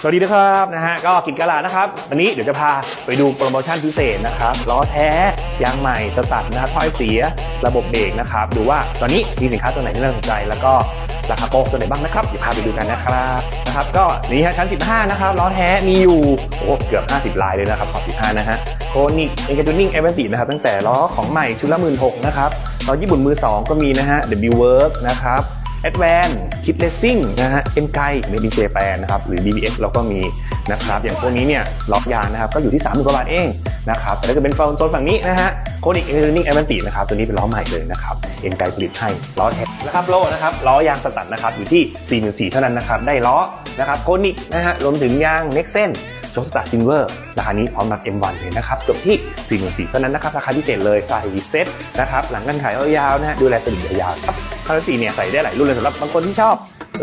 สวัสดีนะครับนะฮะก็กินกะลานะครับวันนี้เดี๋ยวจะพาไปดูโปรโมชั่นพิเศษนะครับล้อแท้ยางใหม่สตัดนะครับถ้อยเสียระบบเบรกนะครับดูว่าตอนนี้มีสินค้าตัวไหนที่น่าสนใจ แล้วก็ราคาโปรตัวไหนบ้างนะครับเดี๋ยวพาไปดูกันนะครับนะครับก็นี่ฮะชั้น 15 นะครับล้อแท้มีอยู่โอ้เกือบ 50 ลายเลยนะครับขอบ15 นะฮะโคนิกเอ็นเกจูนิ่งเอเวนตีนะครับตั้งแต่ล้อของใหม่ชุดละหมื่นหกนะครับล้อญี่ปุ่นมือสองก็มีนะฮะ W Work นะครับ a d v a n c e Kit Racing นะฮะ m อ็มไกในดีเจแปนนะครับหรือ BBX เราก็มีนะครับอย่างพวกนี้เนี่ยล็อกยางนะครับก็อยู่ที่3 0 0 0 0กว่าบาทเองนะครับแต่ถ้าเกิดเป็นโซนฝั่งนี้นะฮะโคนิกเอเนอร์นิ่งแอมันตินะครับตัวนี้เป็นล้อใหม่เลยนะครับเอ็นไกผลิตให้ล้อแท้นะครับโลนะครับล้อยางสตัดนะครับอยู่ที่44,000เท่านั้นนะครับได้ล้อนะครับโคนิกนะฮะรวมถึงยาง Next เ n โชคสตาร์ซินเวอร์ราคานี้พร้อมรับ M1 เลยนะครับจบที่4 4 0 0เท่านั้นนะครับราคาพิเศษเลยใส่เซ็ตนะครับหลังกันขายยาวๆนะฮะดูแลสนิมยาวๆครับ คาร์สีเนี่ยใส่ได้หลายรุ่นเลยสำหรับบางคนที่ชอบ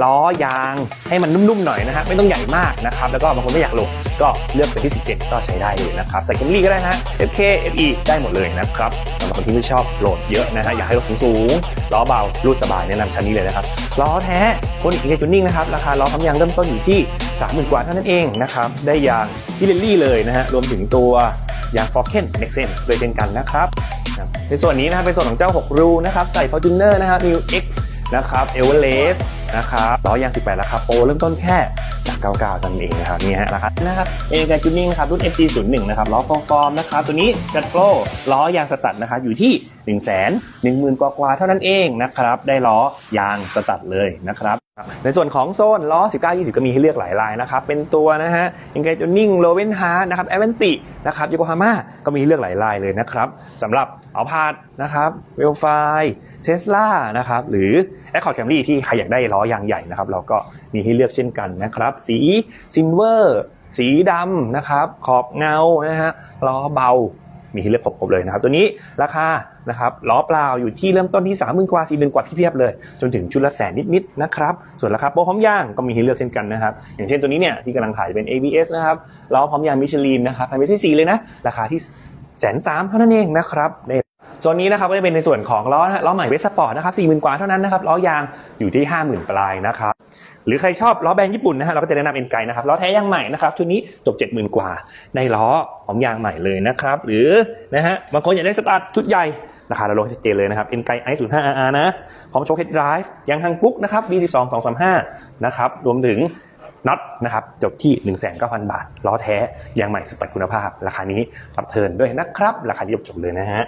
ล้อยางให้มันนุ่มๆหน่อยนะฮะไม่ต้องใหญ่มากนะครับแล้วก็บางคนไม่อยากลงก็เลือกเป็นที่ 17 ก็ใช้ได้เลยนะครับใส่แคมรี่ก็ได้นะ FK FE ได้หมดเลยนะครับสำหรับคนที่ไม่ชอบโหลดเยอะนะฮะอยากให้รถสูงๆล้อเบารูดสบายแนะนำชั้นนี้เลยนะครับล้อแท้คนอีกในจุดนิ่งนะครับราคาล้อคำยางเริ่มต้นอยู่ที่ 30,000 กว่าเท่านั้นเองนะครับได้ยางที่เรลลี่เลยนะฮะรวมถึงตัวยางฟอร์เคนเน็กเซนด้วยเช่นกันนะครับ ในส่วนนี้นะครับเป็นส่วนของเจ้า 6 รูนะครับใส่ Fortuner นะครับ New X นะครับเอเวอเรสต์นะครับล้อยาง 18 ราคาโปรเริ่มต้นแค่399นั่นเองนะครับนี่ฮะราคานะครับเอเจจูนิ่งนะครับรุ่น FG01 นะครับล้อฟอร์ฟอร์มนะครับตัวนี้จัดโปรล้อยางสตัดนะครับอยู่ที่ 1 1 0 0 0 0กว่ากว่าๆเท่านั้นเองนะครับได้ล้อยางสตัดเลยนะครับ ในส่วนของโซนล้อ 19 20 ก็มีให้เลือกหลายลายนะครับ เป็นตัวนะฮะอิงเกจนิ่งโลเวนฮาร์นะครับแอเวนตินะครับโยโกฮาม่าก็มีให้เลือกหลายลายเลยนะครับสำหรับเอาพาดนะครับเวลไฟเทสลานะครับหรือ a c c o r d Camry ที่ใครอยากได้ล้อยางใหญ่นะครับ เราก็มีให้เลือกเช่นกันนะครับ สีซิลเวอร์ สีดำนะครับ ขอบเงานะฮะล้อเบา มีให้เลือกครบเลยนะครับ ตัวนี้ราคานะครับล้อเปล่าอยู่ที่เริ่มต้นที่3 0,000กว่า4 0,000กว่าเพียบๆเลย จนถึงชุดละแสนนิดๆนะครับส่วนราคาโปรพร้อมย่างก็มีให้เลือกเช่นกันนะครับอย่างเช่นตัวนี้เนี่ยที่กำลังขายเป็น ABS นะครับล้อพร้อมยางมิชลินนะครับภายในที่4เลยนะราคาที่แสนสามเท่านั้นเองนะครับใน โซนนี้นะครับก็จะเป็นในส่วนของล้อนะล้อใหม่เวสปอร์ตนะครับ40,000กว่าเท่านั้นนะครับล้อยางอยู่ที่50,000ปลายนะครับหรือใครชอบล้อแบรนด์ญี่ปุ่นนะฮะเราก็จะแนะนำเอ็นไกนะครับล้อแท้ยางใหม่นะครับชุดนี้จบ 70,000 กว่าได้ล้อพร้อมยางใหม่เลยนะครับหรือนะฮะบางคนอยากได้สตาร์ทชุดใหญ่ราคาเราลงชัดเจนเลยนะครับเอ็นไกไอศูนย์ห้าอาร์นะพร้อมโชว์เฮดไดรฟ์ยางทางปุ๊กนะครับ B12 235นะครับรวมถึงน็อตนะครับจบที่ 1,900 บาทล้อแท้ยางใหม่สตัดคุณภาพ ราคานี้รับเทิร์นด้วยนะครับ ราคาที่จบๆเลยนะฮะ